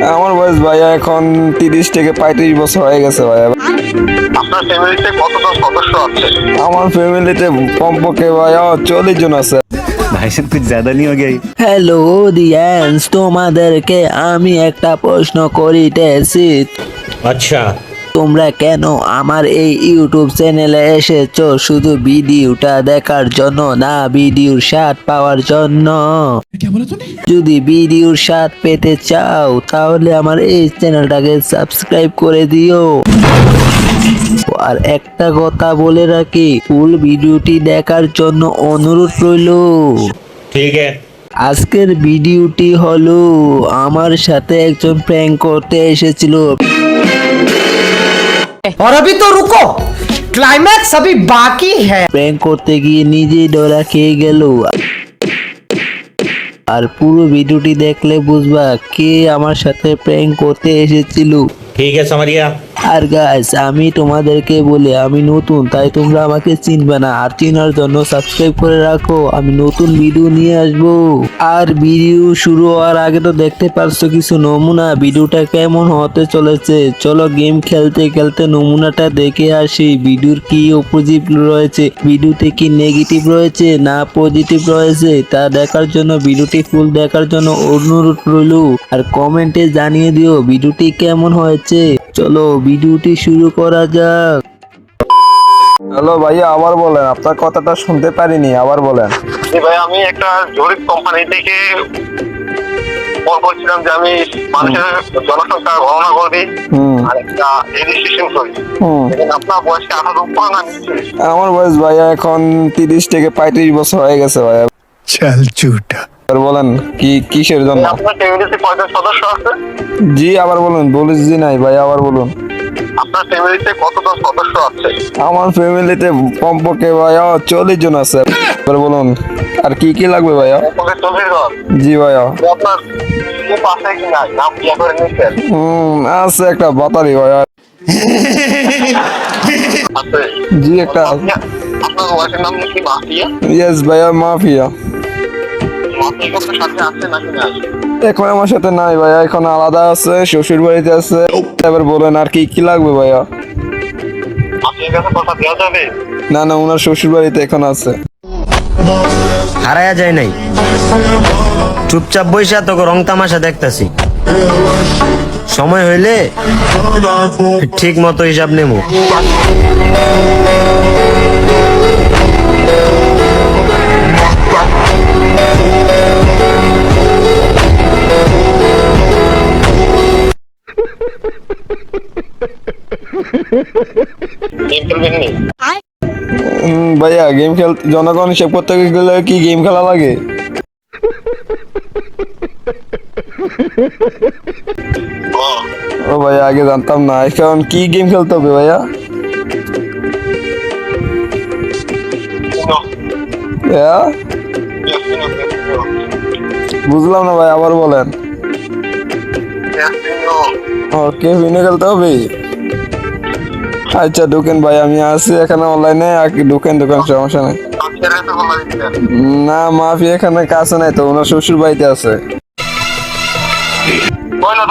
হ্যাঁ, আমার বয়স ভাইয়া এখন তিরিশ থেকে পঁয়ত্রিশ বছর হয়ে গেছে ভাইয়া। আপনার ফ্যামিলিতে কতজন সদস্য আছে? আমার ফ্যামিলিতে কমপক্ষে ভাইয়া চল্লিশ জন আছে। ভাইসান কিছু জ্যাদা নিয়ে হ্যালো অডিয়েন্স তোমাদেরকে আমি একটা প্রশ্ন করিতেছি। আচ্ছা। তোমরা কেন আমার এই ইউটিউব চ্যানেলে এসেছ? শুধু ভিডিওটা দেখার জন্য না ভিডিওর স্বাদ পাওয়ার জন্য। যদি ভিডিওর স্বাদ পেতে চাও তাহলে আমার এই চ্যানেলটাকে সাবস্ক্রাইব করে দিও। আর একটা কথা বলে রাখি ফুল ভিডিওটি দেখার জন্য অনুরোধ রইল। ঠিক আছে আজকের ভিডিওটি হলো আমার সাথে একজন প্র্যাঙ্ক করতে এসেছিল। और अभी तो रुको क्लाइमैक्स अभी बाकी है প্র্যাঙ্ক করতে গিয়ে নিজেই ডরা খেয়ে গেল আর পুরো ভিডিওটি দেখলে বুঝবা কে আমার সাথে প্র্যাঙ্ক করতে এসেছিল ठीक है समझ गया আর গাইস আমি তোমাদেরকে বলি, আমি নতুন, তাই তোমরা আমাকে চিনবে না। আর চেনার জন্য সাবস্ক্রাইব করে রাখো। আমি নতুন ভিডিও নিয়ে আসব। আর ভিডিও শুরু হওয়ার আগে তো দেখতে পারছ কিছু নমুনা ভিডিওটা কেমন হতে চলেছে? চলো গেম খেলতে খেলতে নমুনাটা দেখে আসি। ভিডিওর কি অপোজিট রয়েছে? ভিডিওতে কি নেগেটিভ রয়েছে না পজিটিভ রয়েছে? তা দেখার জন্য ভিডিওটি ফুল দেখার জন্য অনুরোধ রইল। আর কমেন্টে জানিয়ে দিও ভিডিওটি কেমন হয়েছে? চলো ভিডিওটি শুরু করা যাক। হ্যালো ভাইয়া আবার বলেন আপনার কথাটা শুনতে পারিনি আবার বলেন। জি ভাই আমি একটা জরিপ কোম্পানি থেকে যে আমি মানুষের জনসংখ্যা গণনা করি আপনার আমার বয়স ভাইয়া এখন তিরিশ থেকে পঁয়ত্রিশ বছর হয়ে গেছে ভাইয়া। চাল চুটা। আর বলেন কি কিসের জন্য? আপনার ফ্যামিলিতে কয়জন সদস্য আছে? জি আবার বলুন বলিস জি নাই ভাই আবার বলুন। আপনার ফ্যামিলিতে কতজন সদস্য আছে? আমার ফ্যামিলিতে কমপক্ষে ভাইয়া চল্লিশ জন আছে। এবার বলুন আর কি কি লাগবে ভাইয়া? জি ভাইয়া। আপনার পাশে কি নাই? নাম বিয়ে করে নিচ্ছেন হুম আছে একটা বাতারি ভাইয়া। জি একটা আপনার ওয়াইফের নাম কি মাফিয়া? ইয়েস ভাইয়া মাফিয়া। এখন আমার সাথে নাই ভাইয়া, এখন আলাদা আছে শ্বশুর বাড়িতে আছে। এবার বলেন আর কি কি লাগবে ভাইয়া? না না ওনার শ্বশুর বাড়িতে এখন আছে। হারায়া যায় নাই। চুপচাপ বইসা তোকে রং তামাশা দেখতাছি। সময় হইলে ঠিক মতো হিসাব নেব ভাইয়া গেম খেল জনগণ হিসেব করতে গেলে কি গেম খেলা লাগে? ও, ভাইয়া আগে জানতাম না। এখন কি গেম খেলতে হবে ভাইয়া? বুঝলাম না ভাই আবার বলেন। ও কে খেলতে হবে? আচ্ছা ঢুকেন ভাই, আমি আছি এখানে অনলাইনে আর কি, ঢুকেন দোকান সমস্যা নাই। না, মাফি এখানে কাছে নাই তো, ওনার শ্বশুর বাড়িতে আছে। কইলো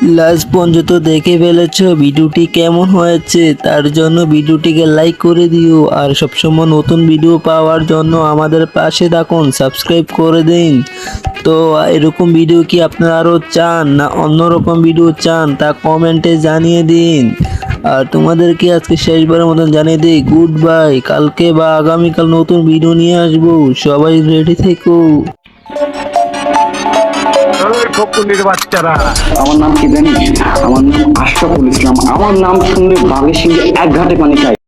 লাস্ট পর্যন্ত দেখে ফেলেছ, ভিডিওটি কেমন হয়েছে তার জন্য ভিডিওটিকে লাইক করে দিও। আর সবসময় নতুন ভিডিও পাওয়ার জন্য আমাদের পাশে থাকুন সাবস্ক্রাইব করে দিন। তো, এরকম ভিডিও কি আপনারা আরও চান না অন্যরকম ভিডিও চান তা কমেন্টে জানিয়ে দিন। আর তোমাদেরকে আজকে শেষবারের মতন জানিয়ে দিই গুড বাই কালকে বা আগামীকাল নতুন ভিডিও নিয়ে আসব। সবাই রেডি থেকো। আমার নাম কি জানিস? আমার নাম আশরাফুল ইসলাম। আমার নাম শুনলে বাঘের সিংহে এক ঘাটে পানি খায়।